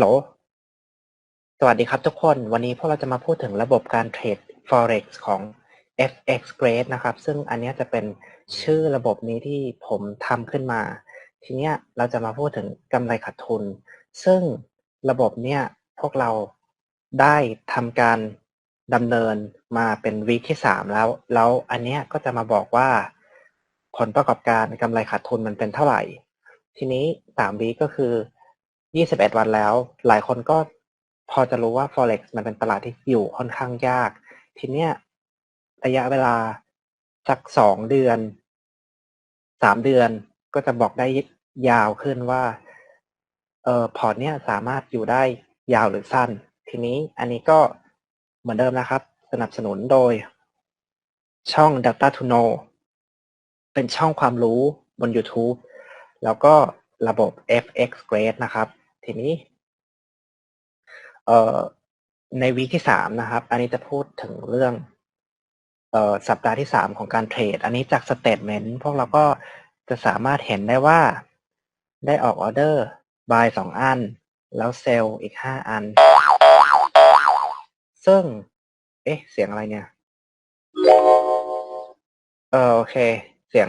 ลโหล สวัสดีครับทุกคน วันนี้พวกเราจะมาพูดถึงระบบการเทรด Forex ของ FX Grade นะครับ ซึ่งอันนี้จะเป็นชื่อระบบนี้ที่ผมทำขึ้นมา ทีเนี้ยเราจะมาพูดถึงกำไรขาดทุน ซึ่งระบบเนี้ยพวกเราได้ทำการดำเนินมาเป็นวีคที่สามแล้ว แล้วอันเนี้ยก็จะมาบอกว่า ผลประกอบการกำไรขาดทุนมันเป็นเท่าไหร่ ทีนี้สามวีคก็คือ 21วันแล้ว หลายคนก็พอจะรู้ว่า Forex มันเป็นตลาดที่อยู่ค่อนข้างยาก ทีเนี้ยระยะเวลาสักสองเดือนสามเดือนก็จะบอกได้ยาวขึ้นว่าเออพอร์ตเนี้ยสามารถอยู่ได้ยาวหรือสั้น ทีนี้อันนี้ก็เหมือนเดิมนะครับ สนับสนุนโดย ช่อง Data to Know เป็นช่องความรู้บน YouTube แล้วก็ระบบ FX Grade นะครับ ทีนี้เอ่อในวีคที่สามนะครับ อันนี้จะพูดถึงเรื่องเอ่อสัปดาห์ที่สามของการเทรด อันนี้จากสเต t เมนต์พวกเราก็จะสามารถเห็นได้ว่า ได้ออกออเดอร์บายสองอัน แล้วเซลล์อีกห้าอัน ซึ่ง เอ๊ะ เสียงอะไรเนี่ย เออโอเค เสียง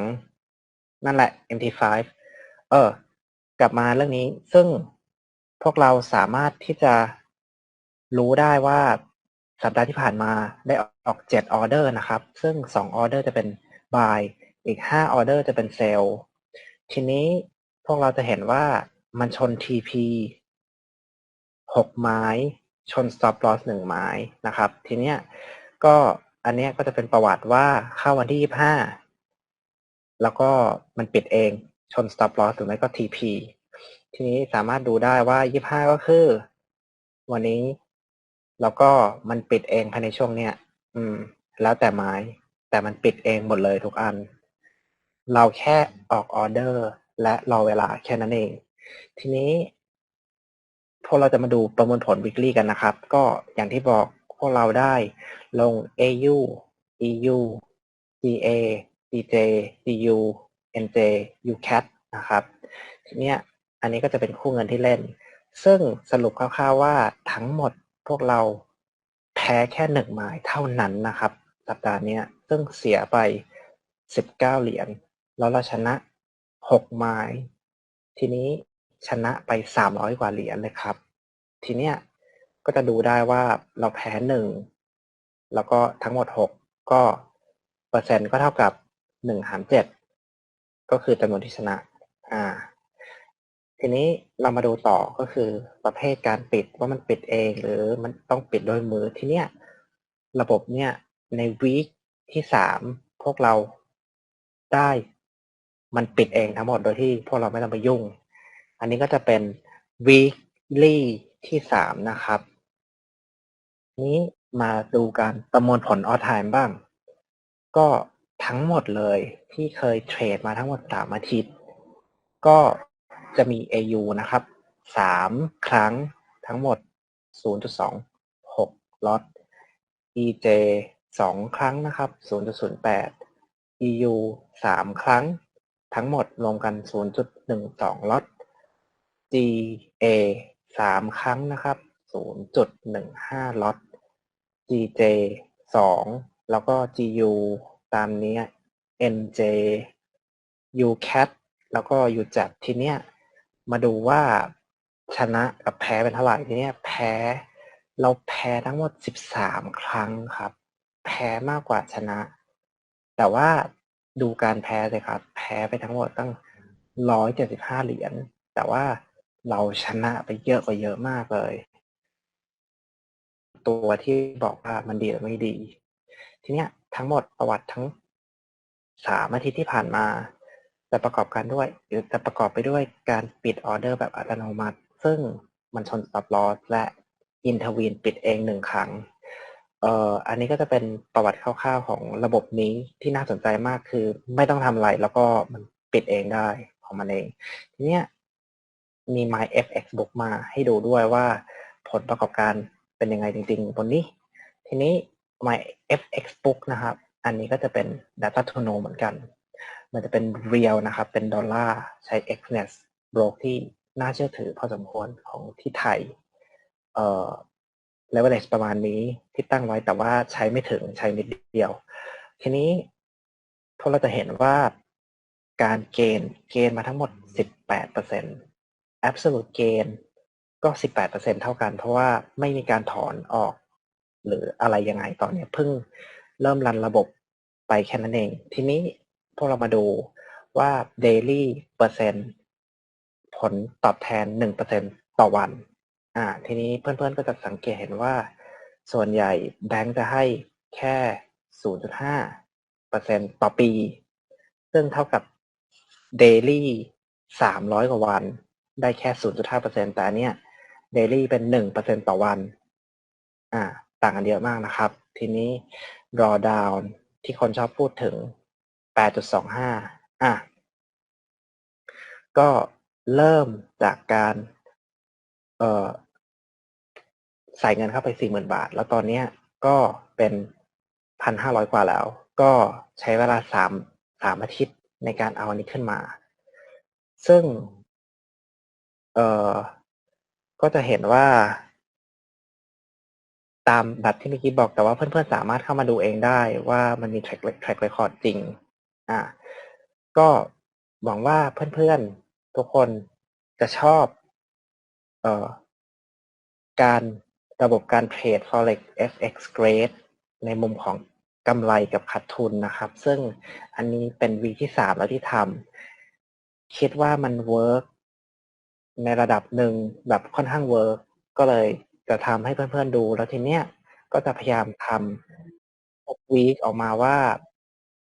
นั่นแหละ MT5 เออกลับมาเรื่องนี้ซึ่ง พวกเราสามารถที่จะรู้ได้ว่าสัปดาห์ที่ผ่านมาได้ออกเจ็ดออเดอร์นะครับ ซึ่งสองออเดอร์จะเป็น buy อีกห้าออเดอร์จะเป็น sell ทีนี้พวกเราจะเห็นว่ามันชน TP หกไม้ชน stop loss หนึ่งไม้นะครับ ทีเนี้ยก็อันเนี้ยก็จะเป็นประวัติว่าเข้าวันที่ยี่ห้าแล้วก็มันปิดเองชน stop loss หรือไม่ก็ TP ทีนี้สามารถดูได้ว่ายี่ห้าก็คือ วันนี้ แล้วก็มันปิดเองภายในช่วงเนี้ยอืม แล้วแต่ไม้ แต่มันปิดเองหมดเลยทุกอัน เราแค่ออกออเดอร์ และรอเวลาแค่นั้นเอง ทีนี้พวกเราจะมาดูประมวลผล weekly กันนะครับ ก็อย่างที่บอกพวกเราได้ลง AU EU GA DJ DU NJ UCAT นะครับทีเนี้ย อันนี้ก็จะเป็นคู่เงินที่เล่น ซึ่งสรุปคร่าวๆว่าทั้งหมดพวกเราแพ้แค่หนึ่งไม้เท่านั้นนะครับสัปดาห์เนี้ยซึ่งเสียไปสิบเก้าเหรียญแล้วเราชนะหกไม้ทีนี้ชนะไปสามร้อยกว่าเหรียญเลยครับ ทีเนี้ยก็จะดูได้ว่าเราแพ้หนึ่งแล้วก็ทั้งหมดหกก็เปอร์เซ็นต์ก็เท่ากับหนึ่งหารเจ็ดก็คือจำนวนที่ชนะ ทีนี้เรามาดูต่อก็คือประเภทการปิดว่ามันปิดเอง หรือมันต้องปิดโดยมือทีเนี้ยระบบเนี้ยในวีคที่สามพวกเราได้มันปิดเองทั้งหมดโดยที่พวกเราไม่ต้องไปยุ่ง อันนี้ก็จะเป็น weekly ที่สามนะครับ นี้มาดูการประมวลผล all time บ้าง ก็ทั้งหมดเลยที่เคยเทรดมาทั้งหมดสามอาทิตย์ ก็ จะมี AU นะครับสามครั้งทั้งหมด 0.26ล็อต EJ สองครั้งนะครับ 0.08 EU สามครั้ง ทั้งหมดรวมกัน 0.12 ล็อต GA สามครั้งนะครับ 0.15 ล็อต GJ สองแล้วก็ GU ตามนี้ NJ UCAT แล้วก็ UJAT ทีเนี้ย มาดูว่าชนะกับแพ้เป็นเท่าไหร่ทีเนี้ยแพ้เราแพ้ทั้งหมด 13 ครั้งครับ แพ้มากกว่าชนะ แต่ว่าดูการแพ้เลยครับ แพ้ไปทั้งหมดตั้ง 175 เหรียญ แต่ว่าเราชนะไปเยอะกว่าเยอะมากเลย ตัวที่บอกว่ามันดีหรือไม่ดี ทีเนี้ยทั้งหมดประวัติทั้งสามอาทิตย์ที่ผ่านมา จะประกอบกันด้วยหรือจะประกอบไปด้วยการปิดออเดอร์แบบอัตโนมัติ ซึ่งมันชน stop loss และอินทวีนปิดเองหนึ่งครั้งเอ่ออันนี้ก็จะเป็นประวัติคร่าวๆของระบบนี้ที่น่าสนใจมากคือไม่ต้องทำอะไรแล้วก็มันปิดเองได้ของมันเอง ทีเนี้ยมี My FX Book มาให้ดูด้วยว่าผลประกอบการเป็นยังไงจริงๆบนนี้ ทีนี้ My FX Book นะครับ อันนี้ก็จะเป็น Data to Know เหมือนกัน มันจะเป็น real นะครับ เป็นดอลลาร์ใช้ Xnet block ที่น่าเชื่อถือพอสมควรของที่ไทย เอ่อ leverage ประมาณนี้ที่ตั้งไว้แต่ว่าใช้ไม่ถึงใช้นิดเดียว ทีนี้พวกเราจะเห็นว่าการเกณฑ์เกณฑ์มาทั้งหมด 18% absolute gain ก็ 18%เท่ากัน เพราะว่าไม่มีการถอนออก หรืออะไรยังไงตอนนี้เพิ่งเริ่มรันระบบไปแค่นั้นเอง ทีนี้ วกเรามาดูว่า daily เปอร์เซ็นต์ผลตอบแทน1%ต่อวัน อ่า ทีนี้เพื่อนๆก็จะสังเกตเห็นว่า ส่วนใหญ่แบงก์จะให้แค่0.5%ต่อปี ซึ่งเท่ากับ daily 300กว่าวัน ได้แค่0.5%แต่อันแต่เนี้ย daily เป็น1%ต่อวัน อ่า ต่างกันเยอะมากนะครับ ทีนี้ drawdown ที่คนชอบพูดถึง 8.25 อะ ก็เริ่มจากการ เอ่อ ใส่เงินเข้าไป 40,000 บาท แล้วตอนเนี้ยก็เป็น 1,500 กว่าแล้ว ก็ใช้เวลา 3 3 อาทิตย์ในการเอาอันนี้ขึ้นมา ซึ่ง เอ่อ ก็จะเห็นว่าตามแบบที่เมื่อกี้บอกแต่ว่าเพื่อนๆสามารถเข้ามาดูเองได้ว่ามันมี track track record จริง อ่าก็หวังว่าเพื่อนๆทุกคนจะชอบเอ่อการระบบการเทรด forex fx grade ในมุมของกำไรกับขาดทุนนะครับ ซึ่งอันนี้เป็นวีที่สามแล้วที่ทำคิดว่ามันเวิร์กในระดับหนึ่งแบบค่อนข้างเวิร์กก็เลยจะทำให้เพื่อนๆดูแล้วทีเนี้ยก็จะพยายามทำทุกวีคออกมาว่า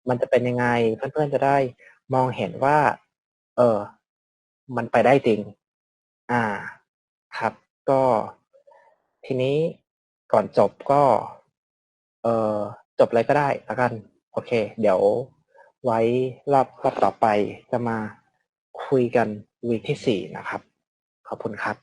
มันจะเป็นยังไง เพื่อนๆจะได้มองเห็นว่า เออ มันไปได้จริง อ่า ครับ ก็ ทีนี้ก่อนจบก็ เออจบเลยก็ได้แล้วกัน โอเค เดี๋ยวไว้รอบรอบต่อไปจะมาคุยกันวีคที่สี่นะครับ ขอบคุณครับ